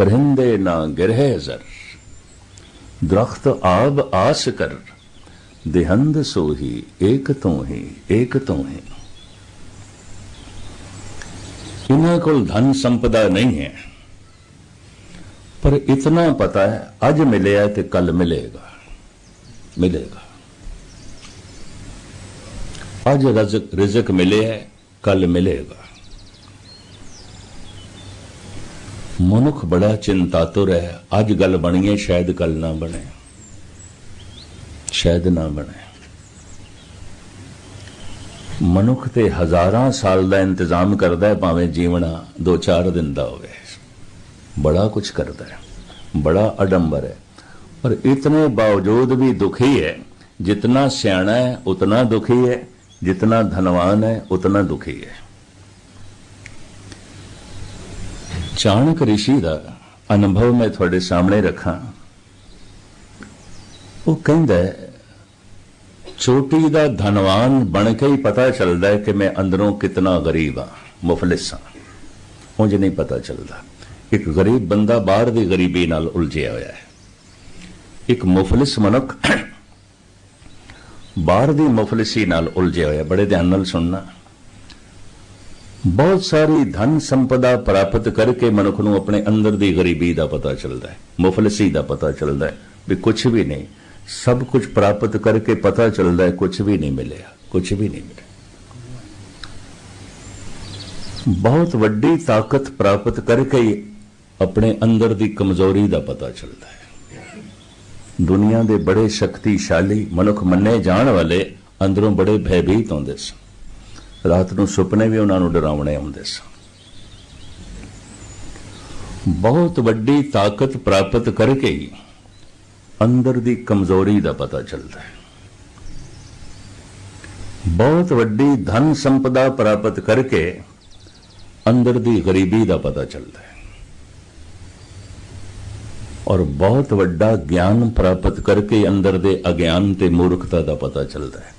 ਪਰਹਿੰਦੇ ਨਾ ਗਿਰਹਿ ਜ਼ਰ। ਦਰਖਤ ਆਬ ਆਸ ਕਰ, ਦੇਹੰਦ ਸੋਹੀ ਏਕ ਤੋਂ ਹੀ ਏਕ ਤੋਂ ਹੀ ਇਹਨਾਂ ਕੋਲ ਧਨ ਸੰਪਦਾ ਨਹੀਂ ਹੈ, ਪਰ ਇਤਨਾ ਪਤਾ ਹੈ, ਅੱਜ ਮਿਲਿਆ ਤੇ ਕੱਲ ਮਿਲੇਗਾ ਮਿਲੇਗਾ। ਅੱਜ ਰਜ਼ਕ ਰਿਜ਼ਕ ਮਿਲਿਆ, ਕੱਲ ਮਿਲੇਗਾ। ਮਨੁੱਖ ਬੜਾ ਚਿੰਤਾਤੁਰ ਹੈ। ਅੱਜ ਗੱਲ ਬਣੀਏ, ਸ਼ਾਇਦ ਕੱਲ ਨਾ ਬਣੇ। ਸ਼ਾਇਦ ਨਾ ਬਣੇ। ਮਨੁੱਖ ਤੇ ਹਜ਼ਾਰਾਂ ਸਾਲ ਦਾ ਇੰਤਜ਼ਾਮ ਕਰਦਾ ਹੈ, ਭਾਵੇਂ ਜੀਵਣਾ 2-4 ਦਿਨ ਦਾ ਹੋਵੇ। ਬੜਾ ਕੁਝ ਕਰਦਾ ਹੈ। ਬੜਾ ਅਡੰਬਰ ਹੈ। ਪਰ ਇਤਨੇ ਬਾਵਜੂਦ ਵੀ ਦੁਖੀ ਹੈ। ਜਿਤਨਾ ਸਿਆਣਾ ਹੈ, ਉਤਨਾ ਦੁਖੀ ਹੈ। ਜਿਤਨਾ ਧਨਵਾਨ ਹੈ, ਉਤਨਾ ਦੁਖੀ ਹੈ। ਚਾਣਕ ਰਿਸ਼ੀ ਦਾ ਅਨੁਭਵ ਮੈਂ ਤੁਹਾਡੇ ਸਾਹਮਣੇ ਰੱਖਾਂ। ਉਹ ਕਹਿੰਦਾ ਛੋਟੀ ਦਾ ਧਨਵਾਨ ਬਣ ਕੇ ਹੀ ਪਤਾ ਚੱਲਦਾ ਹੈ ਕਿ ਮੈਂ ਅੰਦਰੋਂ ਕਿਤਨਾ ਗਰੀਬ ਹਾਂ, ਮੁਫਲਿਸ ਹਾਂ। ਉਂਝ ਨਹੀਂ ਪਤਾ ਚੱਲਦਾ। ਇੱਕ ਗਰੀਬ ਬੰਦਾ ਬਾਹਰ ਦੀ ਗਰੀਬੀ ਨਾਲ ਉਲਝਿਆ ਹੋਇਆ ਹੈ। ਇੱਕ ਮੁਫਲਿਸ ਮਨੁੱਖ ਬਾਹਰ ਦੀ ਮੁਫਲਿਸੀ ਨਾਲ ਉਲਝਿਆ ਹੋਇਆ ਬੜੇ ਧਿਆਨ ਨਾਲ ਸੁਣਨਾ। ਬਹੁਤ ਸਾਰੀ ਧਨ ਸੰਪਦਾ ਪ੍ਰਾਪਤ ਕਰਕੇ ਮਨੁੱਖ ਨੂੰ ਆਪਣੇ ਅੰਦਰ ਦੀ ਗਰੀਬੀ ਦਾ ਪਤਾ ਚੱਲਦਾ ਹੈ, ਮੁਫਲਿਸੀ ਦਾ ਪਤਾ ਚੱਲਦਾ ਹੈ ਵੀ ਕੁਝ ਵੀ ਨਹੀਂ, ਸਭ ਕੁਝ ਪ੍ਰਾਪਤ ਕਰਕੇ ਪਤਾ ਚੱਲਦਾ ਹੈ ਕੁਝ ਵੀ ਨਹੀਂ ਮਿਲਿਆ ਕੁਝ ਵੀ ਨਹੀਂ ਮਿਲਿਆ। ਬਹੁਤ ਵੱਡੀ ਤਾਕਤ ਪ੍ਰਾਪਤ ਕਰਕੇ ਆਪਣੇ ਅੰਦਰ ਦੀ ਕਮਜ਼ੋਰੀ ਦਾ ਪਤਾ ਚੱਲਦਾ ਹੈ। ਦੁਨੀਆ ਦੇ ਬੜੇ ਸ਼ਕਤੀਸ਼ਾਲੀ ਮਨੁੱਖ ਮੰਨੇ ਜਾਣ ਵਾਲੇ ਅੰਦਰੋਂ ਬੜੇ ਭੈਭੀਤ ਹੁੰਦੇ ਸਨ। ਰਾਤ ਨੂੰ ਸੁਪਨੇ ਵੀ ਉਹਨਾਂ ਨੂੰ ਡਰਾਉਣੇ ਆਉਂਦੇ ਸਨ। ਬਹੁਤ ਵੱਡੀ ਤਾਕਤ ਪ੍ਰਾਪਤ ਕਰਕੇ ਹੀ ਅੰਦਰ ਦੀ ਕਮਜ਼ੋਰੀ ਦਾ ਪਤਾ ਚੱਲਦਾ ਹੈ। ਬਹੁਤ ਵੱਡੀ ਧਨ ਸੰਪਦਾ ਪ੍ਰਾਪਤ ਕਰਕੇ ਅੰਦਰ ਦੀ ਗਰੀਬੀ ਦਾ ਪਤਾ ਚੱਲਦਾ ਹੈ। ਔਰ ਬਹੁਤ ਵੱਡਾ ਗਿਆਨ ਪ੍ਰਾਪਤ ਕਰਕੇ ਅੰਦਰ ਦੇ ਅਗਿਆਨ ਤੇ ਮੂਰਖਤਾ ਦਾ ਪਤਾ ਚੱਲਦਾ ਹੈ।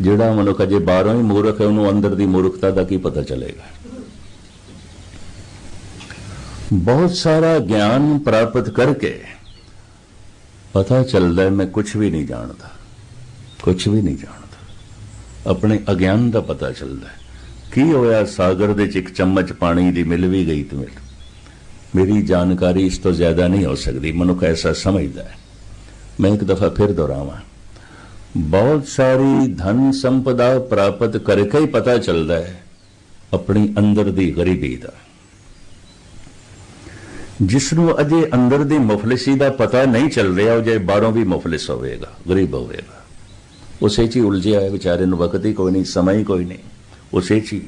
ਜਿਹੜਾ ਮਨੁੱਖ ਅਜੇ ਬਾਹਰੋਂ ਹੀ ਮੂਰਖ ਹੈ, ਉਹਨੂੰ ਅੰਦਰ ਦੀ ਮੂਰਖਤਾ ਦਾ ਕੀ ਪਤਾ ਚੱਲੇਗਾ? ਬਹੁਤ ਸਾਰਾ ਗਿਆਨ ਪ੍ਰਾਪਤ ਕਰਕੇ ਪਤਾ ਚੱਲਦਾ ਮੈਂ ਕੁਝ ਵੀ ਨਹੀਂ ਜਾਣਦਾ ਕੁਝ ਵੀ ਨਹੀਂ ਜਾਣਦਾ। ਆਪਣੇ ਅਗਿਆਨ ਦਾ ਪਤਾ ਚੱਲਦਾ ਕੀ ਹੋਇਆ, ਸਾਗਰ ਦੇ ਚ ਇੱਕ ਚਮਚ ਪਾਣੀ ਦੀ ਮਿਲ ਵੀ ਗਈ ਤੇ ਮਿਲ। ਮੇਰੀ ਜਾਣਕਾਰੀ ਇਸ ਤੋਂ ਜ਼ਿਆਦਾ ਨਹੀਂ ਹੋ ਸਕਦੀ, ਮਨੁੱਖ ਐਸਾ ਸਮਝਦਾ ਹੈ। ਮੈਂ ਇੱਕ ਦਫਾ ਫਿਰ ਦੁਹਰਾਵਾਂ। ਬਹੁਤ ਸਾਰੀ ਧਨ ਸੰਪਦਾ ਪ੍ਰਾਪਤ ਕਰਕੇ ਹੀ ਪਤਾ ਚੱਲਦਾ ਹੈ, ਆਪਣੀ ਅੰਦਰ ਦੀ ਗਰੀਬੀ ਦਾ। ਜਿਸ ਨੂੰ ਅਜੇ ਅੰਦਰ ਦੀ ਮੁਫਲਿਸੀ ਦਾ ਪਤਾ ਨਹੀਂ ਚੱਲ ਰਿਹਾ, ਉਹ ਜੇ ਬਾਹਰੋਂ ਵੀ ਮੁਫਲਿਸ ਹੋਵੇਗਾ, ਗਰੀਬ ਹੋਵੇਗਾ। ਉਸੇ ਚ ਹੀ ਉਲਝਿਆ ਹੈ, ਵਿਚਾਰੇ ਨੂੰ ਵਕਤ ਹੀ ਕੋਈ ਨਹੀਂ, ਸਮਾਂ ਹੀ ਕੋਈ ਨਹੀਂ। ਉਸੇ ਚ ਹੀ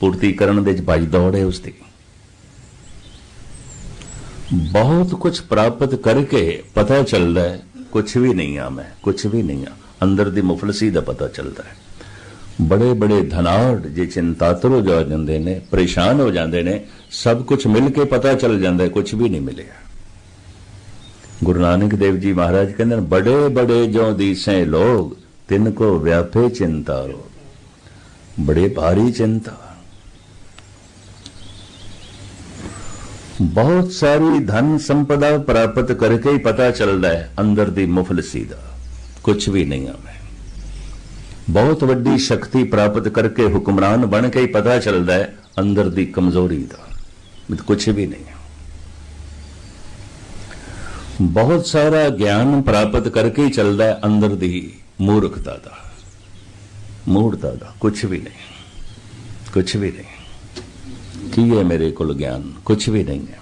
ਪੂਰਤੀ ਕਰਨ ਦੇ ਚ ਭੱਜ ਦੌੜ ਹੈ ਉਸ ਦੀ ਬਹੁਤ ਕੁਝ ਪ੍ਰਾਪਤ ਕਰਕੇ ਪਤਾ ਚੱਲਦਾ ਹੈ ਕੁਝ ਵੀ ਨਹੀਂ ਆ ਮੈਂ ਕੁਝ ਵੀ ਨਹੀਂ ਆ। ਅੰਦਰ ਦੀ ਮੁਫਲਸੀ ਦਾ ਪਤਾ ਚੱਲਦਾ ਹੈ। ਬੜੇ ਬੜੇ ਧਨਾੜ ਜੇ ਚਿੰਤਾਤੁਰ ਹੋ ਜਾਂਦੇ ਨੇ, ਪਰੇਸ਼ਾਨ ਹੋ ਜਾਂਦੇ ਨੇ, ਸਭ ਕੁਝ ਮਿਲ ਕੇ ਪਤਾ ਚੱਲ ਜਾਂਦਾ ਹੈ ਕੁਝ ਵੀ ਨਹੀਂ ਮਿਲਿਆ। ਗੁਰੂ ਨਾਨਕ ਦੇਵ ਜੀ ਮਹਾਰਾਜ ਕਹਿੰਦੇ ਨੇ, ਬੜੇ ਬੜੇ ਜੋ ਦੀਸੇ ਲੋਗ, ਤਿੰਨ ਕੋ ਵਿਆਪੇ ਚਿੰਤਾ ਰੋ। ਬੜੇ ਭਾਰੀ ਚਿੰਤਾ। ਬਹੁਤ ਸਾਰੀ ਧਨ ਸੰਪਦਾ ਪ੍ਰਾਪਤ ਕਰਕੇ ਹੀ ਪਤਾ ਚੱਲਦਾ ਹੈ, ਅੰਦਰ ਦੀ ਮੁਫਲਸੀ ਦਾ। ਕੁਝ ਵੀ ਨਹੀਂ ਆ ਮੈਂ ਬਹੁਤ ਵੱਡੀ ਸ਼ਕਤੀ ਪ੍ਰਾਪਤ ਕਰਕੇ ਹੁਕਮਰਾਨ ਬਣ ਕੇ ਹੀ ਪਤਾ ਚੱਲਦਾ ਹੈ ਅੰਦਰ ਦੀ ਕਮਜ਼ੋਰੀ ਦਾ ਵੀ ਕੁਝ ਵੀ ਨਹੀਂ ਹੈ ਬਹੁਤ ਸਾਰਾ ਗਿਆਨ ਪ੍ਰਾਪਤ ਕਰਕੇ ਹੀ ਚੱਲਦਾ ਹੈ ਅੰਦਰ ਦੀ ਮੂਰਖਤਾ ਦਾ ਮੂਰਖਤਾ ਦਾ ਕੁਝ ਵੀ ਨਹੀਂ ਕੁਝ ਵੀ ਨਹੀਂ ਕੀ ਹੈ ਮੇਰੇ ਕੋਲ ਗਿਆਨ ਕੁਝ ਵੀ ਨਹੀਂ ਹੈ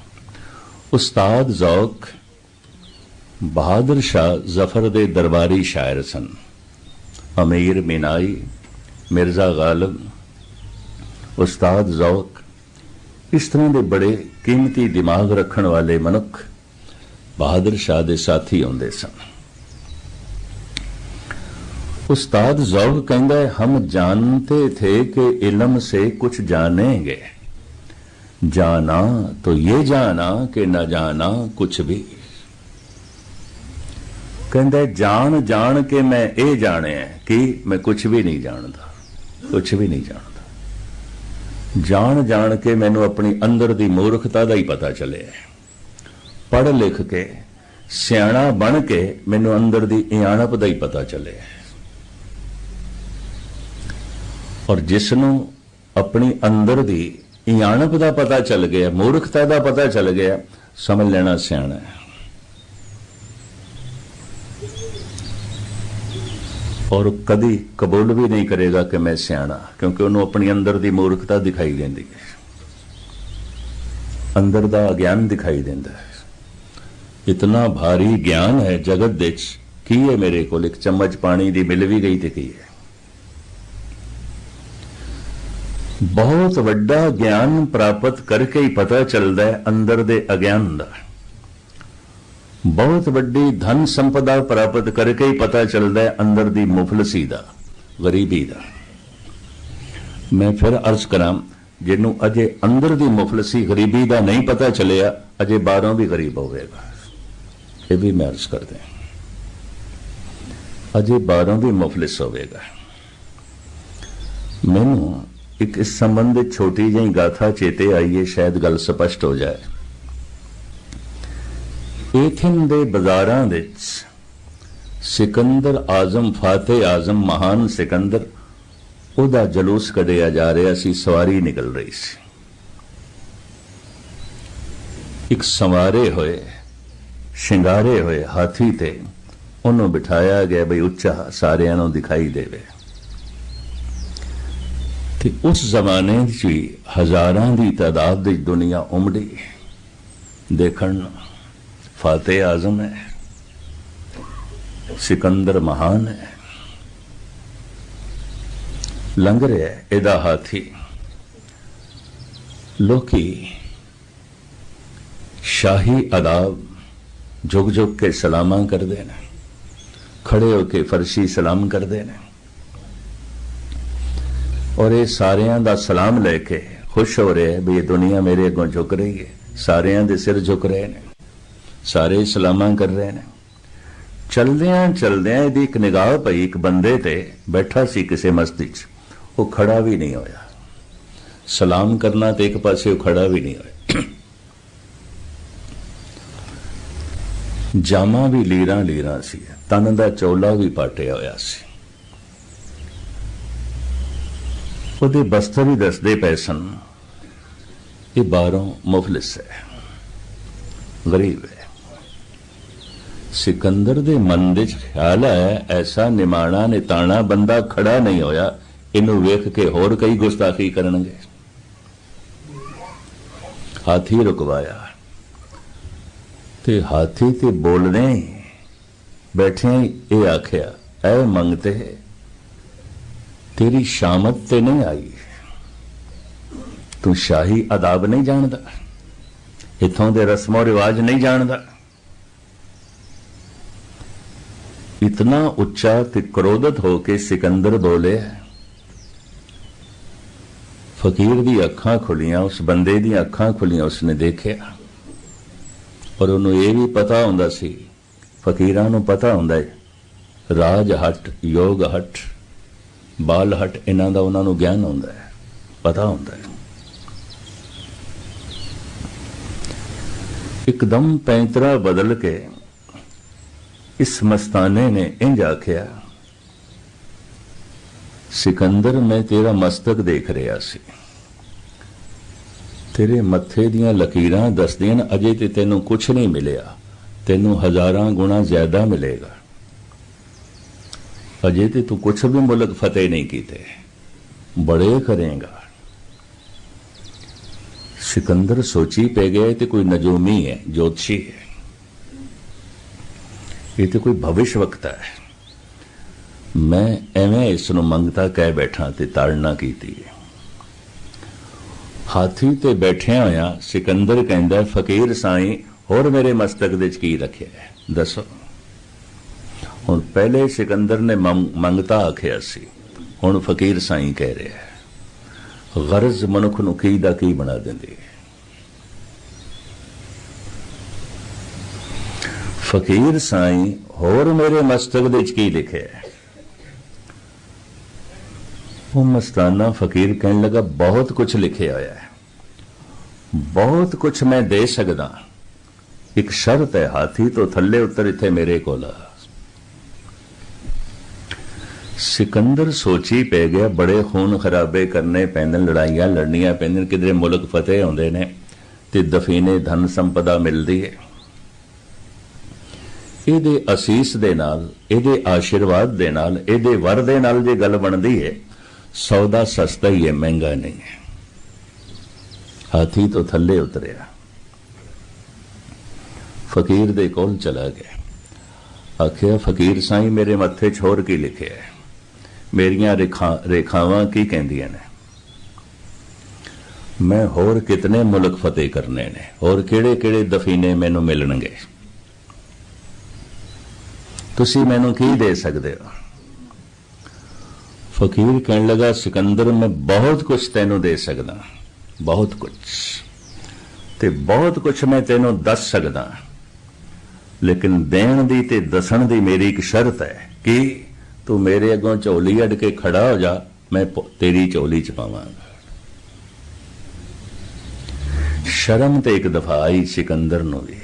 ਉਸਤਾਦ ਜ਼ੌਕ ਬਹਾਦਰ ਸ਼ਾਹ ਜ਼ਫਰ ਦੇ ਦਰਬਾਰੀ ਸ਼ਾਇਰ ਸਨ। ਅਮੀਰ ਮਿਨਾਈ, ਮਿਰਜ਼ਾ ਗਾਲਬ, ਉਸਤਾਦ ਜ਼ੌਕ, ਇਸ ਤਰ੍ਹਾਂ ਦੇ ਬੜੇ ਕੀਮਤੀ ਦਿਮਾਗ ਰੱਖਣ ਵਾਲੇ ਮਨੁੱਖ ਬਹਾਦਰ ਸ਼ਾਹ ਦੇ ਸਾਥੀ ਹੁੰਦੇ ਸਨ। ਉਸਤਾਦ ਜ਼ੌਕ ਕਹਿੰਦਾ ਹੈ, ਹਮ ਜਾਣਤੇ ਥੇ ਕਿ ਇਲਮ ਸੇ ਕੁਝ ਜਾਣेंगे ਜਾਣਾ ਤੋ ਇਹ ਜਾਣਾ ਕਿ ਨਾ ਜਾਣਾ ਕੁਝ ਵੀ। ਕਹਿੰਦਾ, ਜਾਣ ਜਾਣ ਕੇ ਮੈਂ ਇਹ ਜਾਣਿਆ ਕਿ ਮੈਂ ਕੁਝ ਵੀ ਨਹੀਂ ਜਾਣਦਾ ਕੁਝ ਵੀ ਨਹੀਂ ਜਾਣਦਾ। ਜਾਣ ਜਾਣ ਕੇ ਮੈਨੂੰ ਆਪਣੀ ਅੰਦਰ ਦੀ ਮੂਰਖਤਾ ਦਾ ਹੀ ਪਤਾ ਚੱਲਿਆ। ਪੜ੍ਹ, ਲਿਖ ਕੇ, ਸਿਆਣਾ ਬਣ ਕੇ ਮੈਨੂੰ ਅੰਦਰ ਦੀ ਇਆਣਪ ਦਾ ਹੀ ਪਤਾ ਚੱਲਿਆ। ਔਰ ਜਿਸ ਨੂੰ ਆਪਣੀ ਅੰਦਰ ਦੀ ਇਆਣਪ ਦਾ ਪਤਾ ਚੱਲ ਗਿਆ, ਮੂਰਖਤਾ ਦਾ ਪਤਾ ਚੱਲ ਗਿਆ, ਸਮਝ ਲੈਣਾ ਸਿਆਣਾ ਹੈ। ਔਰ ਕਦੀ ਕਬੂਲ ਵੀ ਨਹੀਂ ਕਰੇਗਾ ਕਿ ਮੈਂ ਸਿਆਣਾ, ਕਿਉਂਕਿ ਉਹਨੂੰ ਆਪਣੀ ਅੰਦਰ ਦੀ ਮੂਰਖਤਾ ਦਿਖਾਈ ਦਿੰਦੀ ਹੈ। ਅੰਦਰ ਦਾ ਅਗਿਆਨ ਦਿਖਾਈ ਦਿੰਦਾ ਹੈ। ਇਤਨਾ ਭਾਰੀ ਗਿਆਨ ਹੈ ਜਗਤ ਵਿੱਚ, ਕੀ ਹੈ ਮੇਰੇ ਕੋਲ? ਇੱਕ ਚਮਚ ਪਾਣੀ ਦੀ ਮਿਲ ਵੀ ਗਈ ਤੇ ਕੀ ਹੈ? ਬਹੁਤ ਵੱਡਾ ਗਿਆਨ ਪ੍ਰਾਪਤ ਕਰਕੇ ਹੀ ਪਤਾ ਚੱਲਦਾ ਹੈ ਅੰਦਰ ਦੇ ਅਗਿਆਨ ਦਾ। ਬਹੁਤ ਵੱਡੀ ਧਨ ਸੰਪਦਾ ਪ੍ਰਾਪਤ ਕਰਕੇ ਹੀ ਪਤਾ ਚੱਲਦਾ ਹੈ ਅੰਦਰ ਦੀ ਮੁਫਲਸੀ ਦਾ, ਗਰੀਬੀ ਦਾ। ਮੈਂ ਫਿਰ ਅਰਜ਼ ਕਰਾਂ, ਜਿਹਨੂੰ ਅਜੇ ਅੰਦਰ ਦੀ ਮੁਫਲਸੀ ਗਰੀਬੀ ਦਾ ਨਹੀਂ ਪਤਾ ਚੱਲਿਆ, ਅਜੇ ਬਾਹਰੋਂ ਵੀ ਗਰੀਬ ਹੋਵੇਗਾ। ਇਹ ਵੀ ਮੈਂ ਅਰਜ਼ ਕਰਦਾ ਅਜੇ ਬਾਹਰੋਂ ਵੀ ਮੁਫਲਿਸ ਹੋਵੇਗਾ। ਮੈਨੂੰ ਇੱਕ ਇਸ ਸੰਬੰਧ ਛੋਟੀ ਜਿਹੀ ਗਾਥਾ ਚੇਤੇ ਆਈ ਹੈ, ਸ਼ਾਇਦ ਗੱਲ ਸਪਸ਼ਟ ਹੋ ਜਾਏ। ਏਥਨ ਦੇ ਬਾਜ਼ਾਰਾਂ ਵਿੱਚ ਸਿਕੰਦਰ ਆਜ਼ਮ ਫਾਤੇ ਆਜ਼ਮ ਮਹਾਨ ਸਿਕੰਦਰ, ਉਹਦਾ ਜਲੂਸ ਕੱਢਿਆ ਜਾ ਰਿਹਾ ਸੀ, ਸਵਾਰੀ ਨਿਕਲ ਰਹੀ ਸੀ ਇੱਕ ਸਵਾਰੇ ਹੋਏ, ਸ਼ਿੰਗਾਰੇ ਹੋਏ ਹਾਥੀ ਤੇ ਉਹਨੂੰ ਬਿਠਾਇਆ ਗਿਆ ਬਈ ਉੱਚਾ ਸਾਰਿਆਂ ਨੂੰ ਦਿਖਾਈ ਦੇਵੇ ਤੇ ਉਸ ਜ਼ਮਾਨੇ 'ਚ ਵੀ ਹਜ਼ਾਰਾਂ ਦੀ ਤਾਦਾਦ ਵਿੱਚ ਦੁਨੀਆ ਉਮੜੀ ਦੇਖਣ ਨੂੰ। ਫਤਿਹ ਆਜ਼ਮ ਹੈ। ਸਿਕੰਦਰ ਮਹਾਨ ਹੈ। ਲੰਘ ਰਿਹਾ ਇਹਦਾ ਹਾਥੀ। ਲੋਕੀ ਸ਼ਾਹੀ ਅਦਾਬ ਜੁਗ ਝੁਕ ਕੇ ਸਲਾਮਾਂ ਕਰਦੇ ਨੇ। ਖੜੇ ਹੋ ਕੇ ਫਰਸ਼ੀ ਸਲਾਮ ਕਰਦੇ ਨੇ। ਔਰ ਇਹ ਸਾਰਿਆਂ ਦਾ ਸਲਾਮ ਲੈ ਕੇ ਖੁਸ਼ ਹੋ ਰਿਹਾ ਵੀ ਇਹ ਦੁਨੀਆ ਮੇਰੇ ਅੱਗੋਂ ਝੁਕ ਰਹੀ ਹੈ। ਸਾਰਿਆਂ ਦੇ ਸਿਰ ਝੁਕ ਰਹੇ ਨੇ। ਸਾਰੇ ਸਲਾਮਾਂ ਕਰ ਰਹੇ ਨੇ। ਚਲਦਿਆਂ ਚਲਦਿਆਂ ਇਹਦੀ ਇੱਕ ਨਿਗਾਹ ਪਈ ਇੱਕ ਬੰਦੇ ਤੇ, ਬੈਠਾ ਸੀ ਕਿਸੇ ਮਸਜਿਦ 'ਚ। ਉਹ ਖੜਾ ਵੀ ਨਹੀਂ ਹੋਇਆ। ਸਲਾਮ ਕਰਨਾ ਤੇ ਇੱਕ ਪਾਸੇ ਉਹ ਖੜਾ ਵੀ ਨਹੀਂ ਹੋਇਆ। ਜਾਮਾ ਵੀ ਲੀਰਾਂ ਲੀਰਾਂ ਸੀ, ਤਨ ਦਾ ਚੋਲਾ ਵੀ ਪਾਟਿਆ ਹੋਇਆ ਸੀ। ਉਹਦੇ ਬਸਤਰ ਵੀ ਦੱਸਦੇ ਪਏ ਸਨ, ਇਹ ਬਾਹਰੋਂ ਮੁਫਲਿਸ ਹੈ, ਗਰੀਬ ਹੈ। ਸਿਕੰਦਰ ਦੇ ਮਨ ਦੇ 'ਚ ਖਿਆਲ ਹੈ, ਐਸਾ ਨਿਮਾਣਾ ਨਿਤਾਣਾ ਬੰਦਾ ਖੜਾ ਨਹੀਂ ਹੋਇਆ। ਇਹਨੂੰ ਵੇਖ ਕੇ ਹੋਰ ਕਈ ਗੁਸਤਾਖੀ ਕਰਨਗੇ। ਹਾਥੀ ਰੁਕਵਾਇਆ। ਤੇ ਹਾਥੀ ਤੇ ਬੋਲਣੇ ਬੈਠੇ ਇਹ ਆਖਿਆ, ਐ ਮੰਗਤੇ, ਤੇਰੀ ਸ਼ਾਮਤ ਤੇ ਨਹੀਂ ਆਈ। ਤੂੰ ਸ਼ਾਹੀ ਆਦਾਬ ਨਹੀਂ ਜਾਣਦਾ। ਇਥੋਂ ਦੇ ਰਸਮੋ ਰਿਵਾਜ ਨਹੀਂ ਜਾਣਦਾ। ਇਤਨਾ ਉੱਚਾ ਤੇ ਕ੍ਰੋਧਤ ਹੋ ਕੇ ਸਿਕੰਦਰ ਬੋਲੇ ਫਕੀਰ ਦੀ ਅੱਖਾਂ ਖੁੱਲੀਆਂ, ਉਸ ਬੰਦੇ ਦੀਆਂ ਅੱਖਾਂ ਖੁੱਲੀਆਂ ਉਸਨੇ ਦੇਖਿਆ। ਔਰ ਉਹਨੂੰ ਇਹ ਵੀ ਪਤਾ ਹੁੰਦਾ ਸੀ, ਫਕੀਰਾਂ ਨੂੰ ਪਤਾ ਹੁੰਦਾ ਹੈ, ਰਾਜ ਹਟ, ਯੋਗ ਹਟ, ਬਾਲ ਹਟ, ਇਹਨਾਂ ਦਾ ਉਹਨਾਂ ਨੂੰ ਗਿਆਨ ਹੁੰਦਾ ਹੈ, ਪਤਾ ਹੁੰਦਾ ਹੈ। ਇੱਕਦਮ ਪੈਂਤਰਾ ਬਦਲ ਕੇ ਇਸ ਮਸਤਾਨੇ ਨੇ ਇੰਜ ਆਖਿਆ, ਸਿਕੰਦਰ, ਮੈਂ ਤੇਰਾ ਮਸਤਕ ਦੇਖ ਰਿਹਾ ਸੀ। ਤੇਰੇ ਮੱਥੇ ਦੀਆਂ ਲਕੀਰਾਂ ਦੱਸਦੀਆਂ ਅਜੇ ਤੇ ਤੈਨੂੰ ਕੁਝ ਨਹੀਂ ਮਿਲਿਆ। ਤੈਨੂੰ ਹਜ਼ਾਰਾਂ ਗੁਣਾ ਜ਼ਿਆਦਾ ਮਿਲੇਗਾ। ਅਜੇ ਤੇ ਤੂੰ ਕੁਝ ਵੀ ਮੁਲਕ ਫਤਿਹ ਨਹੀਂ ਕੀਤੇ। ਬੜੇ ਕਰੇਗਾ। ਸਿਕੰਦਰ ਸੋਚੀ ਪੈ ਗਿਆ ਤੇ ਕੋਈ ਨਜੋਮੀ ਹੈ, ਜੋਤਸ਼ੀ ਹੈ। ਇਹ ਤੇ ਕੋਈ ਭਵਿਸ਼ ਵਕਤਾ ਹੈ। ਮੈਂ ਐਵੇਂ ਇਸ ਨੂੰ ਮੰਗਤਾ ਕਹਿ ਬੈਠਾ ਤੇ ਤਾੜਨਾ ਕੀਤੀ ਹੈ। ਹਾਥੀ ਤੇ ਬੈਠਿਆ ਹੋਇਆ ਸਿਕੰਦਰ ਕਹਿੰਦਾ, ਫਕੀਰ ਸਾਈਂ, ਹੋਰ ਮੇਰੇ ਮਸਤਕ ਦੇ ਚ ਕੀ ਰੱਖਿਆ ਹੈ? ਦੱਸੋ। ਹੁਣ ਪਹਿਲੇ ਸਿਕੰਦਰ ਨੇ ਮੰਗ- ਮੰਗਤਾ ਆਖਿਆ ਸੀ। ਹੁਣ ਫਕੀਰ ਸਾਈਂ ਕਹਿ ਰਿਹਾ ਹੈ, ਗਰਜ਼ ਮਨੁੱਖ ਨੂੰ ਕੀ ਦਾ ਕੀ ਬਣਾ ਦਿੰਦੀ? ਹੈ ਫਕੀਰ ਸਾਈਂ ਹੋਰ ਮੇਰੇ ਮਸਤਕ ਦੇ ਵਿੱਚ ਕੀ ਲਿਖਿਆ ਉਹ ਮਸਤਾਨਾ ਫਕੀਰ ਕਹਿਣ ਲੱਗਾ ਬਹੁਤ ਕੁਝ ਲਿਖਿਆ ਹੋਇਆ ਹੈ। ਬਹੁਤ ਕੁਝ ਮੈਂ ਦੇ ਸਕਦਾ। ਇੱਕ ਸ਼ਰਤ ਹੈ ਹਾਥੀ ਤੋਂ ਥੱਲੇ ਉਤਰ ਇੱਥੇ ਮੇਰੇ ਕੋਲ। ਆ ਸਿਕੰਦਰ ਸੋਚੀ ਪੈ ਗਿਆ ਬੜੇ ਖੂਨ ਖਰਾਬੇ ਕਰਨੇ ਪੈਂਦੇ ਨੇ, ਲੜਾਈਆਂ ਲੜਨੀਆਂ ਪੈਂਦੀਆਂ ਨੇ, ਕਿਧਰੇ ਮੁਲਕ ਫਤਿਹ ਹੁੰਦੇ ਨੇ ਤੇ ਦਫੀਨੇ ਧਨ ਸੰਪਦਾ ਮਿਲਦੀ ਹੈ। ਇਹਦੇ ਅਸੀਸ ਦੇ ਨਾਲ, ਇਹਦੇ ਆਸ਼ੀਰਵਾਦ ਦੇ ਨਾਲ, ਇਹਦੇ ਵਰ ਦੇ ਨਾਲ ਜੇ ਗੱਲ ਬਣਦੀ ਹੈ, ਸੌਦਾ ਸਸਤਾ ਹੀ ਹੈ, ਮਹਿੰਗਾ ਨਹੀਂ ਹੈ। ਹਾਥੀ ਤੋਂ ਥੱਲੇ ਉਤਰਿਆ। ਫਕੀਰ ਦੇ ਕੋਲ ਚਲਾ ਗਿਆ। ਆਖਿਆ, ਫਕੀਰ ਸਾਈਂ, ਮੇਰੇ ਮੱਥੇ 'ਚ ਹੋਰ ਕੀ ਲਿਖਿਆ ਹੈ? ਮੇਰੀਆਂ ਰੇਖਾ, ਰੇਖਾਵਾਂ ਕੀ ਕਹਿੰਦੀਆਂ ਨੇ? ਮੈਂ ਹੋਰ ਕਿਤਨੇ ਮੁਲਕ ਫਤਿਹ ਕਰਨੇ ਨੇ? ਹੋਰ ਕਿਹੜੇ ਕਿਹੜੇ ਦਫੀਨੇ ਮੈਨੂੰ ਮਿਲਣਗੇ? ਤੁਸੀਂ ਮੈਨੂੰ ਕੀ ਦੇ ਸਕਦੇ ਹੋ? ਫਕੀਰ ਕਹਿਣ ਲੱਗਾ, ਸਿਕੰਦਰ, ਮੈਂ ਬਹੁਤ ਕੁਝ ਤੈਨੂੰ ਦੇ ਸਕਦਾ, ਬਹੁਤ ਕੁਝ ਤੇ ਬਹੁਤ ਕੁਝ ਮੈਂ ਤੈਨੂੰ ਦੱਸ ਸਕਦਾ। ਲੇਕਿਨ ਦੇਣ ਦੀ ਤੇ ਦੱਸਣ ਦੀ ਮੇਰੀ ਇੱਕ ਸ਼ਰਤ ਹੈ ਕਿ ਤੂੰ ਮੇਰੇ ਅੱਗੋਂ ਝੋਲੀ ਅੱਡ ਕੇ ਖੜਾ ਹੋ ਜਾ, ਮੈਂ ਤੇਰੀ ਝੋਲੀ ਚ ਪਾਵਾਂਗਾ। ਸ਼ਰਮ ਤੇ ਇੱਕ ਦਫਾ ਆਈ ਸਿਕੰਦਰ ਨੂੰ ਵੀ,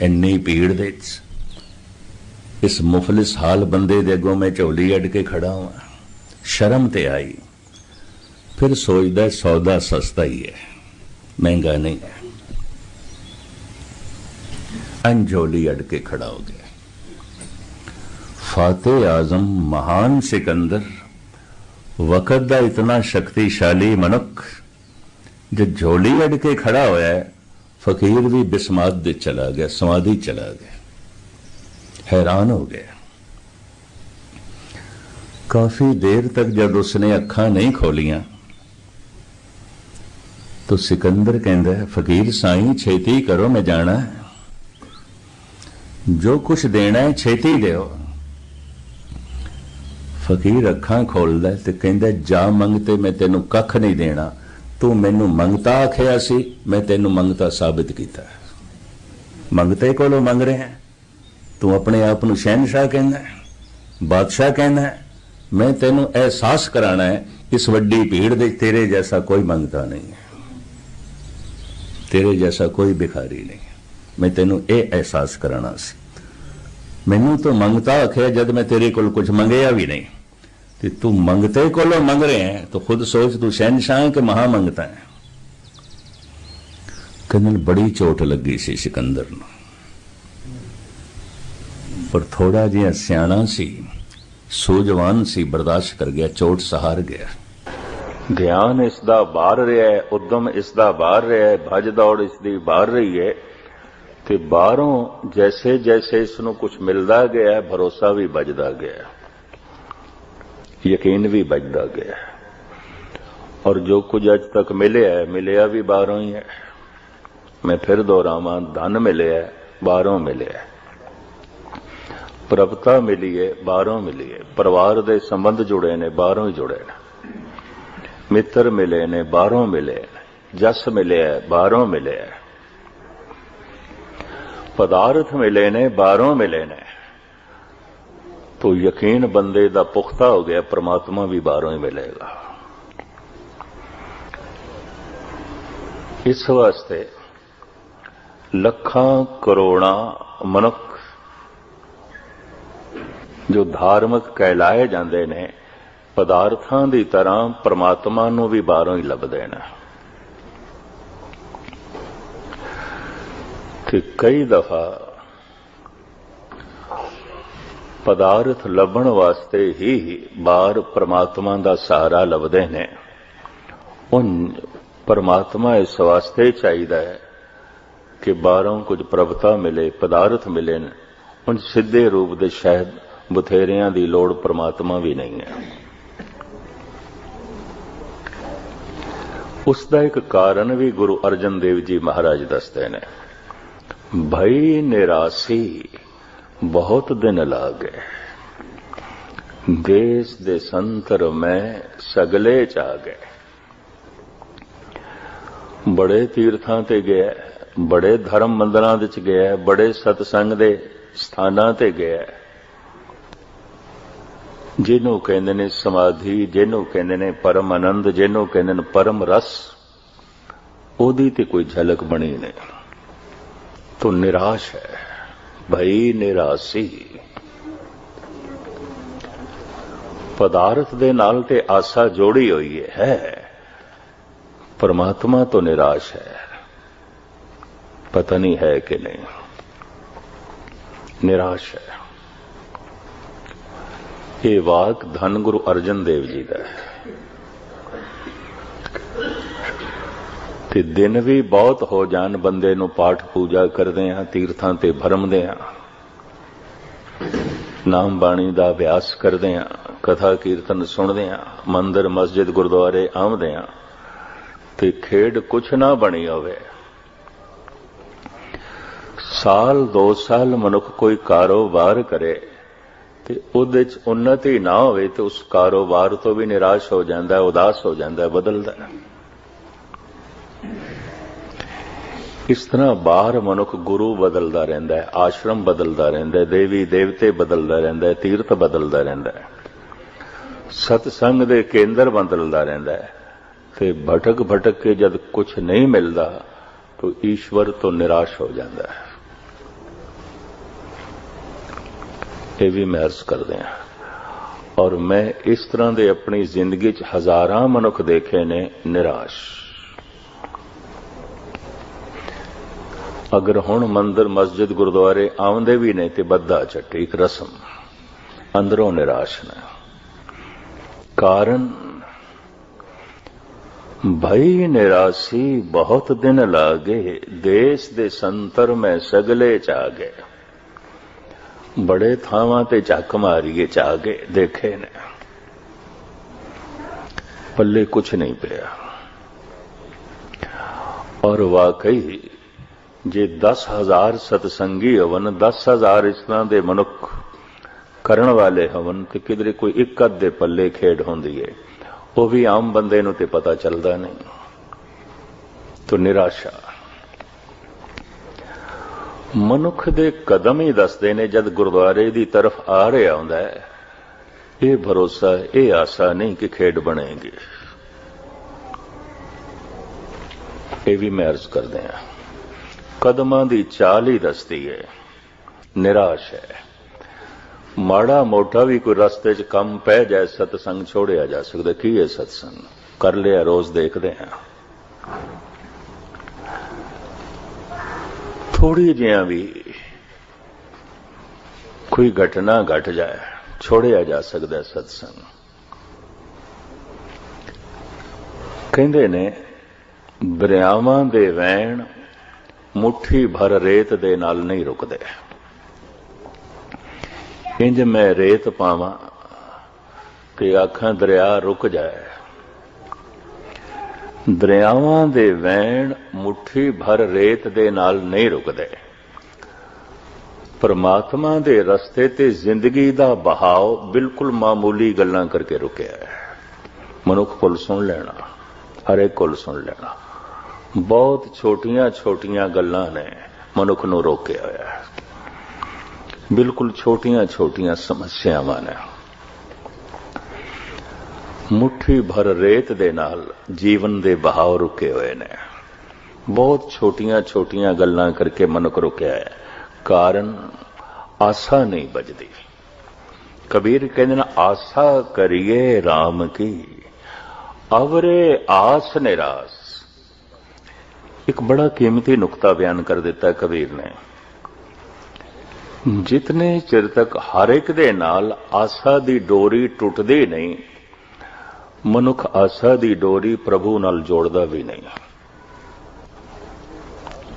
ਇੰਨੀ ਭੀੜ ਦੇ ਵਿੱਚ। ਇਸ ਮੁਫਲਿਸ ਹਾਲ ਬੰਦੇ ਦੇ ਅੱਗੋਂ ਮੈਂ ਝੋਲੀ ਅੱਡ ਕੇ ਖੜਾ ਹਾਂ। ਸ਼ਰਮ ਤੇ ਆਈ। ਫਿਰ ਸੋਚਦਾ ਸੌਦਾ ਸਸਤਾ ਹੀ ਹੈ। ਮਹਿੰਗਾ ਨਹੀਂ ਹੈ। ਅੰਜੋਲੀ ਅੜ ਕੇ ਖੜਾ ਹੋ ਗਿਆ। ਫਾਤਿਹ ਆਜ਼ਮ ਮਹਾਨ ਸਿਕੰਦਰ, ਵਕਤ ਦਾ ਇਤਨਾ ਸ਼ਕਤੀਸ਼ਾਲੀ ਮਨੁੱਖ, ਜੋ ਝੋਲੀ ਅੜ ਕੇ ਖੜਾ ਹੋਇਆ ਫਕੀਰ ਵੀ ਬਿਸਮਾਤ ਦੇ ਚਲਾ ਗਿਆ, ਸਮਾਧੀ ਚਲਾ ਗਿਆ। ਹੈਰਾਨ ਹੋ ਗਿਆ ਕਾਫੀ ਦੇਰ ਤੱਕ ਜਦ ਉਸਨੇ ਅੱਖਾਂ ਨਹੀਂ ਖੋਲੀਆਂ, ਤਾਂ ਸਿਕੰਦਰ ਕਹਿੰਦਾ, ਫਕੀਰ ਸਾਈਂ, ਛੇਤੀ ਕਰੋ, ਮੈਂ ਜਾਣਾ ਜੋ ਕੁਝ ਦੇਣਾ ਹੈ, ਛੇਤੀ ਦਿਓ। ਫਕੀਰ ਅੱਖਾਂ ਖੋਲਦਾ ਤੇ ਕਹਿੰਦਾ, ਜਾ ਮੰਗਤੇ ਮੈਂ ਤੈਨੂੰ ਕੱਖ ਨਹੀਂ ਦੇਣਾ। ਤੂੰ ਮੈਨੂੰ ਮੰਗਤਾ ਆਖਿਆ ਸੀ, ਮੈਂ ਤੈਨੂੰ ਮੰਗਤਾ ਸਾਬਤ ਕੀਤਾ ਮੰਗਤੇ ਕੋਲੋਂ ਮੰਗ ਰਿਹਾ ਤੂੰ ਆਪਣੇ ਆਪ ਨੂੰ ਸ਼ਹਿਨशाह ਕਹਿੰਦਾ ਬਾਦਸ਼ਾਹ ਕਹਿੰਦਾ ਮੈਂ ਤੈਨੂੰ ਅਹਿਸਾਸ ਕਰਾਣਾ ਹੈ, ਇਸ ਵੱਡੀ ਭੀੜ ਦੇ ਤੇਰੇ ਜੈਸਾ ਕੋਈ ਮੰਗਤਾ ਨਹੀਂ ਤੇਰੇ ਜੈਸਾ ਕੋਈ ਬਿਖਾਰੀ ਨਹੀਂ ਮੈਂ ਤੈਨੂੰ ਇਹ ਅਹਿਸਾਸ ਕਰਾਣਾ ਸੀ। ਮੈਨੂੰ ਤਾਂ ਮੰਗਤਾ ਆਖਿਆ ਜਦ ਮੈਂ ਤੇਰੇ ਕੋਲ ਕੁਝ ਮੰਗਿਆ ਵੀ ਨਹੀਂ। ਤੇ ਤੂੰ ਮੰਗਤੇ ਕੋਲੋਂ ਮੰਗ ਰਹੇ ਹੈ, ਤਾਂ ਖੁਦ ਸੋਚ ਤੂੰ ਸ਼ਹਿਨशाह ਹੈ ਕਿ ਮਹਾ ਮੰਗਤਾ ਹੈ। ਕੰਨ ਬੜੀ ਚੋਟ ਲੱਗੀ ਸੀ ਸਿਕੰਦਰ ਨੂੰ। ਪਰ ਥੋੜਾ ਜਿਹਾ ਸਿਆਣਾ ਸੀ ਸੋਜਵਾਨ ਸੀ, ਬਰਦਾਸ਼ਤ ਕਰ ਗਿਆ, ਚੋਟ ਸਹਾਰ ਗਿਆ। ਧਿਆਨ ਇਸ ਦਾ ਬਾਹਰ ਰਿਹਾ ਹੈ, ਉਦਮ ਇਸ ਦਾ ਬਾਹਰ ਰਿਹਾ ਹੈ, ਭਜ ਦੌੜ ਇਸ ਦੀ ਬਾਹਰ ਰਹੀ ਹੈ। ਤੇ ਬਾਹਰੋਂ ਜੈਸੇ ਜੈਸੇ ਇਸ ਨੂੰ ਕੁਝ ਮਿਲਦਾ ਗਿਆ, ਭਰੋਸਾ ਵੀ ਵੱਜਦਾ ਗਿਆ। ਯਕੀਨ ਵੀ ਵੱਜਦਾ ਗਿਆ। ਔਰ ਜੋ ਕੁਝ ਅੱਜ ਤੱਕ ਮਿਲਿਆ ਹੈ, ਮਿਲਿਆ ਵੀ ਬਾਹਰੋਂ ਹੀ ਹੈ। ਮੈਂ ਫਿਰ ਦੁਹਰਾਵਾਂ, ਧਨ ਮਿਲਿਆ ਬਾਹਰੋਂ ਮਿਲਿਆ ਪ੍ਰਭਤਾ ਮਿਲੀ ਹੈ ਬਾਹਰੋਂ ਮਿਲੀ ਹੈ ਪਰਿਵਾਰ ਦੇ ਸੰਬੰਧ ਜੁੜੇ ਨੇ, ਬਾਹਰੋਂ ਹੀ ਜੁੜੇ ਨੇ। ਮਿੱਤਰ ਮਿਲੇ ਨੇ, ਬਾਹਰੋਂ ਮਿਲੇ ਨੇ। ਜਸ ਮਿਲਿਆ ਬਾਹਰੋਂ ਮਿਲਿਆ ਪਦਾਰਥ ਮਿਲੇ ਨੇ, ਬਾਹਰੋਂ ਮਿਲੇ ਨੇ। ਤੋ ਯਕੀਨ ਬੰਦੇ ਦਾ ਪੁਖਤਾ ਹੋ ਗਿਆ, ਪ੍ਰਮਾਤਮਾ ਵੀ ਬਾਹਰੋਂ ਹੀ ਮਿਲੇਗਾ। ਇਸ ਵਾਸਤੇ ਲੱਖਾਂ ਕਰੋੜਾਂ ਮਨੁੱਖ ਜੋ ਧਾਰਮਿਕ ਕਹਿਲਾਏ ਜਾਂਦੇ ਨੇ, ਪਦਾਰਥਾਂ ਦੀ ਤਰ੍ਹਾਂ ਪ੍ਰਮਾਤਮਾ ਨੂੰ ਵੀ ਬਾਹਰੋਂ ਹੀ ਲੱਭਦੇ ਨੇ। ਕਿ ਕਈ ਦਫਾ ਪਦਾਰਥ ਲੱਭਣ ਵਾਸਤੇ ਹੀ ਬਾਹਰ ਪ੍ਰਮਾਤਮਾ ਦਾ ਸਹਾਰਾ ਲੱਭਦੇ ਨੇ। ਉਹ ਪਰਮਾਤਮਾ ਇਸ ਵਾਸਤੇ ਚਾਹੀਦਾ ਹੈ ਕਿ ਬਾਹਰੋਂ ਕੁਝ ਪ੍ਰਭਤਾ ਮਿਲੇ, ਪਦਾਰਥ ਮਿਲੇ ਨੇ ਹੁਣ ਸਿੱਧੇ ਰੂਪ ਦੇ ਸ਼ਾਇਦ ਬਥੇਰਿਆਂ ਦੀ ਲੋੜ ਪ੍ਰਮਾਤਮਾ ਵੀ ਨਹੀਂ ਹੈ। ਉਸ ਦਾ ਇੱਕ ਕਾਰਨ ਵੀ ਗੁਰੂ ਅਰਜਨ ਦੇਵ ਜੀ ਮਹਾਰਾਜ ਦੱਸਦੇ ਨੇ। ਭਈ ਨਿਰਾਸੀ ਬਹੁਤ ਦਿਨ ਲਾਗੇ। ਦੇਸ ਦੇ ਸੰਤਰ ਮੈਂ ਸਗਲੇ ਚ ਆ ਗਏ ਬੜੇ ਤੀਰਥਾਂ ਤੇ ਗਿਆ, ਬੜੇ ਧਰਮ ਮੰਦਰਾਂ ਵਿੱਚ ਗਿਆ, ਬੜੇ ਸਤਸੰਗ ਦੇ ਸਥਾਨਾਂ ਤੇ ਗਿਆ। ਜਿਹਨੂੰ ਕਹਿੰਦੇ ਨੇ ਸਮਾਧੀ, ਜਿਹਨੂੰ ਕਹਿੰਦੇ ਨੇ ਪਰਮ ਆਨੰਦ, ਜਿਹਨੂੰ ਕਹਿੰਦੇ ਨੇ ਪਰਮ ਰਸ, ਉਹਦੀ ਤੇ ਕੋਈ ਝਲਕ ਬਣੀ ਨਹੀਂ। ਤੂੰ ਨਿਰਾਸ਼ ਹੈ ਭਈ ਨਿਰਾਸੀ। ਪਦਾਰਥ ਦੇ ਨਾਲ ਤੇ ਆਸਾ ਜੋੜੀ ਹੋਈ ਹੈ। ਪਰਮਾਤਮਾ ਤੋਂ ਨਿਰਾਸ਼ ਹੈ। ਪਤਾ ਨਹੀਂ ਹੈ ਕਿ ਨਹੀਂ। ਨਿਰਾਸ਼ ਹੈ। ਇਹ ਵਾਕ ਧੰਨ ਗੁਰੂ ਅਰਜਨ ਦੇਵ ਜੀ ਦਾ ਹੈ। ਤੇ ਦਿਨ ਵੀ ਬਹੁਤ ਹੋ ਜਾਣ, ਬੰਦੇ ਨੂੰ ਪਾਠ ਪੂਜਾ ਕਰਦੇ ਆ ਤੀਰਥਾਂ ਤੇ ਭਰਮਦੇ ਆ ਨਾਮ ਬਾਣੀ ਦਾ ਅਭਿਆਸ ਕਰਦੇ ਆ ਕਥਾ ਕੀਰਤਨ ਸੁਣਦੇ ਆ ਮੰਦਰ, ਮਸਜਿਦ, ਗੁਰਦੁਆਰੇ ਆਉਂਦੇ ਆ ਤੇ ਖੇਡ ਕੁਛ ਨਾ ਬਣੀ ਹੋਵੇ। ਸਾਲ 2 ਸਾਲ ਮਨੁੱਖ ਕੋਈ ਕਾਰੋਬਾਰ ਕਰੇ। ਤੇ ਉਹਦੇ ਚ ਉન્નਤੀ ਨਾ ਹੋਵੇ ਤੇ ਉਸ ਕਾਰੋਬਾਰ ਤੋਂ ਵੀ ਨਿਰਾਸ਼ ਹੋ ਜਾਂਦਾ ਹੈ, ਉਦਾਸ ਹੋ ਜਾਂਦਾ ਹੈ, ਬਦਲਦਾ ਹੈ। ਇਸ ਤਰ੍ਹਾਂ ਬਾਹਰ ਮਨੁੱਖ ਗੁਰੂ ਬਦਲਦਾ ਰਹਿੰਦਾ ਹੈ, ਆਸ਼ਰਮ ਬਦਲਦਾ ਰਹਿੰਦਾ ਹੈ, ਦੇਵੀ ਦੇਵਤੇ ਬਦਲਦਾ ਰਹਿੰਦਾ ਹੈ, ਤੀਰਥ ਬਦਲਦਾ ਰਹਿੰਦਾ ਹੈ। ਸਤਸੰਗ ਦੇ ਕੇਂਦਰ ਬਦਲਦਾ ਰਹਿੰਦਾ ਹੈ ਤੇ ਭਟਕ ਭਟਕ ਕੇ ਜਦ ਕੁਝ ਨਹੀਂ ਮਿਲਦਾ ਤਾਂ ਈਸ਼ਵਰ ਤੋਂ ਨਿਰਾਸ਼ ਹੋ ਜਾਂਦਾ ਹੈ। ਇਹ ਵੀ ਮੈਂ ਅਰਜ਼ ਕਰਦੇ ਹਾਂ। ਔਰ ਮੈਂ ਇਸ ਤਰ੍ਹਾਂ ਦੇ ਆਪਣੀ ਜ਼ਿੰਦਗੀ 'ਚ ਹਜ਼ਾਰਾਂ ਮਨੁੱਖ ਦੇਖੇ ਨੇ, ਨਿਰਾਸ਼। ਅਗਰ ਹੁਣ ਮੰਦਰ, ਮਸਜਿਦ, ਗੁਰਦੁਆਰੇ ਆਉਂਦੇ ਵੀ ਨੇ ਤੇ ਬੱਦਾ ਚੱਟੀ, ਇੱਕ ਰਸਮ। ਅੰਦਰੋਂ ਨਿਰਾਸ਼ ਨੇ। ਕਾਰਨ? ਭਈ ਨਿਰਾਸੀ ਬਹੁਤ ਦਿਨ ਲਾਗੇ, ਦੇਸ਼ ਦੇ ਸੰਤਰ ਮੈਂ ਸਗਲੇ ਚ ਆ ਗਏ ਬੜੇ ਥਾਵਾਂ ਤੇ ਝੱਕ ਮਾਰੀਏ ਚਾਗੇ ਦੇਖੇ ਨੇ। ਪੱਲੇ ਕੁਛ ਨਹੀਂ ਪਿਆ। ਔਰ ਵਾਕਈ ਜੇ 10000 ਸਤਸੰਗੀ ਹਵਨ 10000 ਇਸ ਤਰ੍ਹਾਂ ਦੇ ਮਨੁੱਖ ਕਰਨ ਵਾਲੇ ਹਵਨ ਤੇ ਕਿਧਰੇ ਕੋਈ ਇੱਕ ਅੱਧ ਦੇ ਪੱਲੇ ਖੇਡ ਹੁੰਦੀ ਏ, ਉਹ ਵੀ ਆਮ ਬੰਦੇ ਨੂੰ ਤੇ ਪਤਾ ਚੱਲਦਾ ਨਹੀਂ। ਤੋ ਨਿਰਾਸ਼ਾ। ਮਨੁੱਖ ਦੇ ਕਦਮ ਹੀ ਦੱਸਦੇ ਨੇ ਜਦ ਗੁਰਦੁਆਰੇ ਦੀ ਤਰਫ ਆ ਰਿਹਾ ਹੁੰਦਾ ਹੈ। ਇਹ ਭਰੋਸਾ, ਇਹ ਆਸਾ ਨਹੀਂ ਕਿ ਖੇਡ ਬਣੇਗੀ। ਇਹ ਵੀ ਮੈਂ ਅਰਜ਼ ਕਰਦੇ ਹਾਂ। ਕਦਮਾਂ ਦੀ ਚਾਲ ਹੀ ਦੱਸਦੀ ਹੈ। ਨਿਰਾਸ਼ ਹੈ। ਮਾੜਾ ਮੋਟਾ ਵੀ ਕੋਈ ਰਸਤੇ 'ਚ ਕੰਮ ਪੈ ਜਾਏ, ਸਤਸੰਗ ਛੋੜਿਆ ਜਾ ਸਕਦਾ। ਕੀ ਹੈ ਸਤਸੰਗ? ਕਰ ਲਿਆ, ਰੋਜ਼ ਦੇਖਦੇ ਹਾਂ। ਥੋੜੀ ਜਿਹਾ ਵੀ ਕੋਈ ਘਟਨਾ ਘਟ ਜਾਏ, ਛੋੜਿਆ ਜਾ ਸਕਦਾ ਸਤਸੰਗ। ਕਹਿੰਦੇ ਨੇ ਦਰਿਆਵਾਂ ਦੇ ਵੈਣ ਮੁਠੀ ਭਰ ਰੇਤ ਦੇ ਨਾਲ ਨਹੀਂ ਰੁਕਦੇ। ਇੰਜ ਮੈਂ ਰੇਤ ਪਾਵਾਂ ਕਿ ਆਖਾਂ ਦਰਿਆ ਰੁਕ ਜਾਏ। ਦਰਿਆਵਾਂ ਦੇ ਵੈਣ ਮੁਠੀ ਭਰ ਰੇਤ ਦੇ ਨਾਲ ਨਹੀਂ ਰੁਕਦੇ। ਪਰਮਾਤਮਾ ਦੇ ਰਸਤੇ ਤੇ ਜ਼ਿੰਦਗੀ ਦਾ ਬਹਾਵ ਬਿਲਕੁਲ ਮਾਮੂਲੀ ਗੱਲਾਂ ਕਰਕੇ ਰੁਕਿਆ ਹੈ। ਮਨੁੱਖ ਕੋਲ ਸੁਣ ਲੈਣਾ, ਹਰੇਕ ਕੋਲ ਸੁਣ ਲੈਣਾ। ਬਹੁਤ ਛੋਟੀਆਂ-ਛੋਟੀਆਂ ਗੱਲਾਂ ਨੇ ਮਨੁੱਖ ਨੂੰ ਰੋਕਿਆ ਹੋਇਆ ਹੈ। ਬਿਲਕੁਲ ਛੋਟੀਆਂ-ਛੋਟੀਆਂ ਸਮੱਸਿਆਵਾਂ ਨੇ। ਮੁਠੀ ਭਰ ਰੇਤ ਦੇ ਨਾਲ ਜੀਵਨ ਦੇ ਬਹਾਵ ਰੁਕੇ ਹੋਏ ਨੇ। ਬਹੁਤ ਛੋਟੀਆਂ-ਛੋਟੀਆਂ ਗੱਲਾਂ ਕਰਕੇ ਮਨੁੱਖ ਰੁਕਿਆ ਹੈ। ਕਾਰਨ ਆਸਾ ਨਹੀਂ ਬਜਦੀ ਕਬੀਰ ਕਹਿੰਦੇ ਨੇ, ਆਸਾ ਕਰੀਏ RAM ਕੀ? ਅਵਰੇ ਆਸ ਨਿਰਾਸ। ਇੱਕ ਬੜਾ ਕੀਮਤੀ ਨੁਕਤਾ ਬਿਆਨ ਕਰ ਦਿੱਤਾ ਕਬੀਰ ਨੇ। ਜਿਤਨੇ ਚਿਰ ਤੱਕ ਹਰ ਇੱਕ ਦੇ ਨਾਲ ਆਸਾ ਦੀ ਡੋਰੀ ਟੁੱਟਦੀ ਨਹੀਂ ਮਨੁੱਖ ਆਸਾ ਦੀ ਡੋਰੀ ਪ੍ਰਭੂ ਨਾਲ ਜੋੜਦਾ ਵੀ ਨਹੀਂ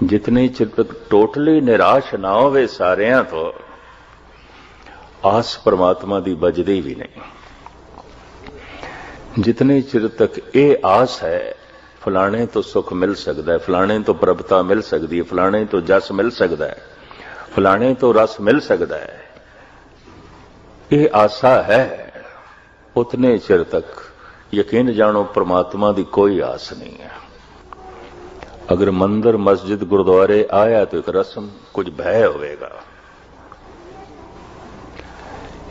ਜਿਤਨੇ ਚਿਰ ਤੱਕ ਟੋਟਲੀ ਨਿਰਾਸ਼ ਨਾ ਹੋਵੇ ਸਾਰਿਆਂ ਤੋਂ, ਆਸ ਪਰਮਾਤਮਾ ਦੀ ਬਜਦੀ ਵੀ ਨਹੀਂ। ਜਿਤਨੇ ਚਿਰ ਤੱਕ ਇਹ ਆਸ ਹੈ, ਫਲਾਣੇ ਤੋਂ ਸੁਖ ਮਿਲ ਸਕਦਾ ਹੈ, ਫਲਾਣੇ ਤੋਂ ਪ੍ਰਭਤਾ ਮਿਲ ਸਕਦੀ ਹੈ, ਫਲਾਣੇ ਤੋਂ ਜਸ ਮਿਲ ਸਕਦਾ ਹੈ, ਫਲਾਣੇ ਤੋਂ ਰਸ ਮਿਲ ਸਕਦਾ ਹੈ, ਇਹ ਆਸਾ ਹੈ, ਉਤਨੇ ਚਿਰ ਤੱਕ ਯਕੀਨ ਜਾਣੋ, ਪ੍ਰਮਾਤਮਾ ਦੀ ਕੋਈ ਆਸ ਨਹੀਂ ਹੈ। ਅਗਰ ਮੰਦਰ, ਮਸਜਿਦ, ਗੁਰਦੁਆਰੇ ਆਇਆ ਤਾਂ ਇੱਕ ਰਸਮ, ਕੁਝ ਭੈ ਹੋਵੇਗਾ।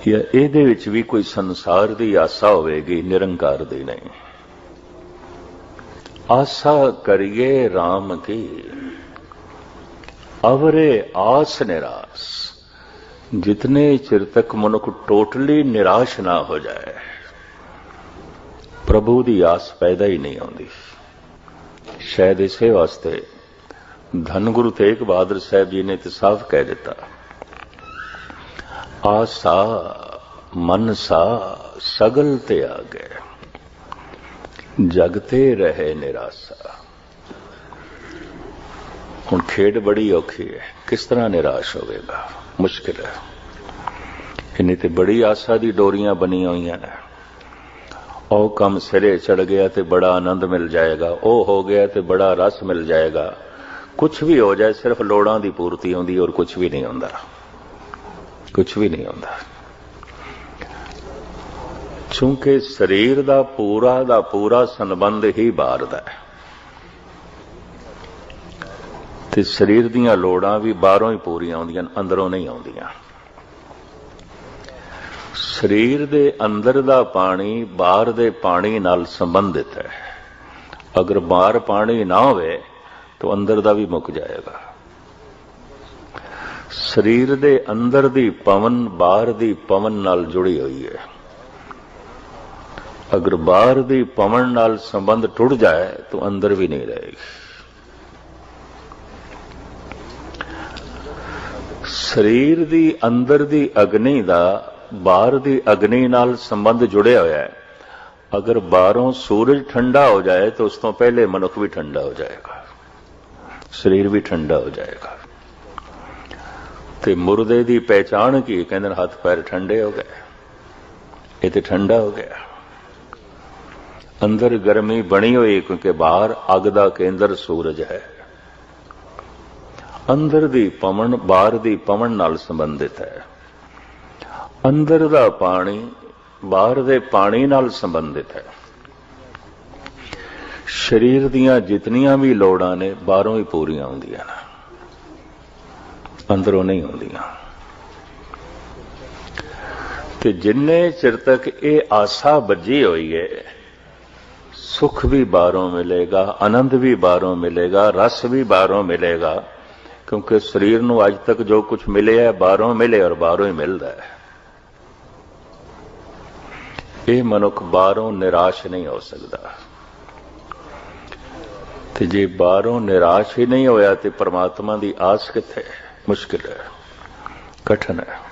ਜਾਂ ਇਹਦੇ ਵਿੱਚ ਵੀ ਕੋਈ ਸੰਸਾਰ ਦੀ ਆਸਾ ਹੋਵੇਗੀ, ਨਿਰੰਕਾਰ ਦੀ ਨਹੀਂ। ਆਸਾ ਕਰੀਏ RAM ਕੀ। ਅਵਰੇ ਆਸ ਨਿਰਾਸ। ਜਿਤਨੇ ਚਿਰ ਤੱਕ ਮਨੁੱਖ ਟੋਟਲੀ ਨਿਰਾਸ਼ ਨਾ ਹੋ ਜਾਏ ਪ੍ਰਭੂ ਦੀ ਆਸ ਪੈਦਾ ਹੀ ਨਹੀਂ ਆਉਂਦੀ। ਸ਼ਾਇਦ ਇਸੇ ਵਾਸਤੇ ਧੰਨ ਗੁਰੂ ਤੇਗ ਬਹਾਦਰ ਸਾਹਿਬ ਜੀ ਨੇ ਤੇ ਸਾਫ਼ ਕਹਿ ਦਿੱਤਾ। ਆਸਾ ਮਨਸਾ ਸਗਲ ਤੇ ਆ ਗਏ। ਜਗਤੇ ਰਹੇ ਨਿਰਾਸ਼ਾ। ਹੁਣ ਖੇਡ ਬੜੀ ਔਖੀ ਹੈ। ਕਿਸ ਤਰ੍ਹਾਂ ਨਿਰਾਸ਼ ਹੋਵੇਗਾ? ਮੁਸ਼ਕਿਲ ਹੈ। ਇਹਨੇ ਤੇ ਬੜੀ ਆਸਾ ਦੀ ਡੋਰੀਆਂ ਬਣੀਆਂ ਹੋਈਆਂ ਨੇ। ਉਹ ਕੰਮ ਸਿਰੇ ਚੜ ਗਿਆ ਤੇ ਬੜਾ ਆਨੰਦ ਮਿਲ ਜਾਏਗਾ। ਉਹ ਹੋ ਗਿਆ ਤੇ ਬੜਾ ਰਸ ਮਿਲ ਜਾਏਗਾ। ਕੁਝ ਵੀ ਹੋ ਜਾਏ, ਸਿਰਫ ਲੋੜਾਂ ਦੀ ਪੂਰਤੀ ਹੁੰਦੀ ਔਰ ਕੁਝ ਵੀ ਨਹੀਂ ਹੁੰਦਾ। ਕੁਝ ਵੀ ਨਹੀਂ ਹੁੰਦਾ। ਕਿਉਂਕਿ ਸਰੀਰ ਦਾ ਪੂਰਾ ਦਾ ਪੂਰਾ ਸੰਬੰਧ ਹੀ ਬਾਹਰ ਦਾ ਹੈ। ਤੇ ਸਰੀਰ ਦੀਆਂ ਲੋੜਾਂ ਵੀ ਬਾਹਰੋਂ ਹੀ ਪੂਰੀਆਂ ਆਉਂਦੀਆਂ ਅੰਦਰੋਂ ਨਹੀਂ ਆਉਂਦੀਆਂ। ਸਰੀਰ ਦੇ ਅੰਦਰ ਦਾ ਪਾਣੀ ਬਾਹਰ ਦੇ ਪਾਣੀ ਨਾਲ ਸੰਬੰਧਿਤ ਹੈ। ਅਗਰ ਬਾਹਰ ਪਾਣੀ ਨਾ ਹੋਵੇ, ਤਾਂ ਅੰਦਰ ਦਾ ਵੀ ਮੁੱਕ ਜਾਏਗਾ। ਸਰੀਰ ਦੇ ਅੰਦਰ ਦੀ ਪਵਨ ਬਾਹਰ ਦੀ ਪਵਨ ਨਾਲ ਜੁੜੀ ਹੋਈ ਹੈ। ਅਗਰ ਬਾਹਰ ਦੀ ਪਵਨ ਨਾਲ ਸੰਬੰਧ ਟੁੱਟ ਜਾਏ, ਤਾਂ ਅੰਦਰ ਵੀ ਨਹੀਂ ਰਹੇਗੀ। ਸਰੀਰ ਦੀ ਅੰਦਰ ਦੀ ਅਗਨੀ ਦਾ ਬਾਹਰ ਦੀ ਅਗਨੀ ਨਾਲ ਸੰਬੰਧ ਜੁੜਿਆ ਹੋਇਆ ਹੈ। ਅਗਰ ਬਾਹਰੋਂ ਸੂਰਜ ਠੰਡਾ ਹੋ ਜਾਏ ਤਾਂ ਉਸ ਤੋਂ ਪਹਿਲੇ ਮਨੁੱਖ ਵੀ ਠੰਡਾ ਹੋ ਜਾਏਗਾ। ਸਰੀਰ ਵੀ ਠੰਡਾ ਹੋ ਜਾਏਗਾ। ਤੇ ਮੁਰਦੇ ਦੀ ਪਹਿਚਾਣ ਕੀ ਕਹਿੰਦੇ ਨੇ ਹੱਥ ਪੈਰ ਠੰਡੇ ਹੋ ਗਏ। ਇਹ ਤੇ ਠੰਡਾ ਹੋ ਗਿਆ। ਅੰਦਰ ਗਰਮੀ ਬਣੀ ਹੋਈ ਕਿਉਂਕਿ ਬਾਹਰ ਅੱਗ ਦਾ ਕੇਂਦਰ ਸੂਰਜ ਹੈ। ਅੰਦਰ ਦੀ ਪਵਨ, ਬਾਹਰ ਦੀ ਪਵਨ ਨਾਲ ਸੰਬੰਧਿਤ ਹੈ। ਅੰਦਰ ਦਾ ਪਾਣੀ ਬਾਹਰ ਦੇ ਪਾਣੀ ਨਾਲ ਸੰਬੰਧਿਤ ਹੈ। ਸਰੀਰ ਦੀਆਂ ਜਿਤਨੀਆਂ ਵੀ ਲੋੜਾਂ ਨੇ, ਬਾਹਰੋਂ ਹੀ ਪੂਰੀਆਂ ਹੁੰਦੀਆਂ ਨੇ। ਅੰਦਰੋਂ ਨਹੀਂ ਹੁੰਦੀਆਂ। ਤੇ ਜਿੰਨੇ ਚਿਰ ਤੱਕ ਇਹ ਆਸਾ ਬੱਜੀ ਹੋਈ ਹੈ, ਸੁਖ ਵੀ ਬਾਹਰੋਂ ਮਿਲੇਗਾ, ਆਨੰਦ ਵੀ ਬਾਹਰੋਂ ਮਿਲੇਗਾ, ਰਸ ਵੀ ਬਾਹਰੋਂ ਮਿਲੇਗਾ, ਕਿਉਂਕਿ ਸਰੀਰ ਨੂੰ ਅੱਜ ਤੱਕ ਜੋ ਕੁਝ ਮਿਲਿਆ ਹੈ, ਬਾਹਰੋਂ ਮਿਲੇ ਔਰ ਬਾਹਰੋਂ ਹੀ ਮਿਲਦਾ ਹੈ। ਇਹ ਮਨੁੱਖ ਬਾਹਰੋਂ ਨਿਰਾਸ਼ ਨਹੀਂ ਹੋ ਸਕਦਾ। ਤੇ ਜੇ ਬਾਹਰੋਂ ਨਿਰਾਸ਼ ਹੀ ਨਹੀਂ ਹੋਇਆ ਤੇ ਪ੍ਰਮਾਤਮਾ ਦੀ ਆਸ ਕਿੱਥੇ? ਮੁਸ਼ਕਿਲ ਹੈ, ਕਠਨ ਹੈ।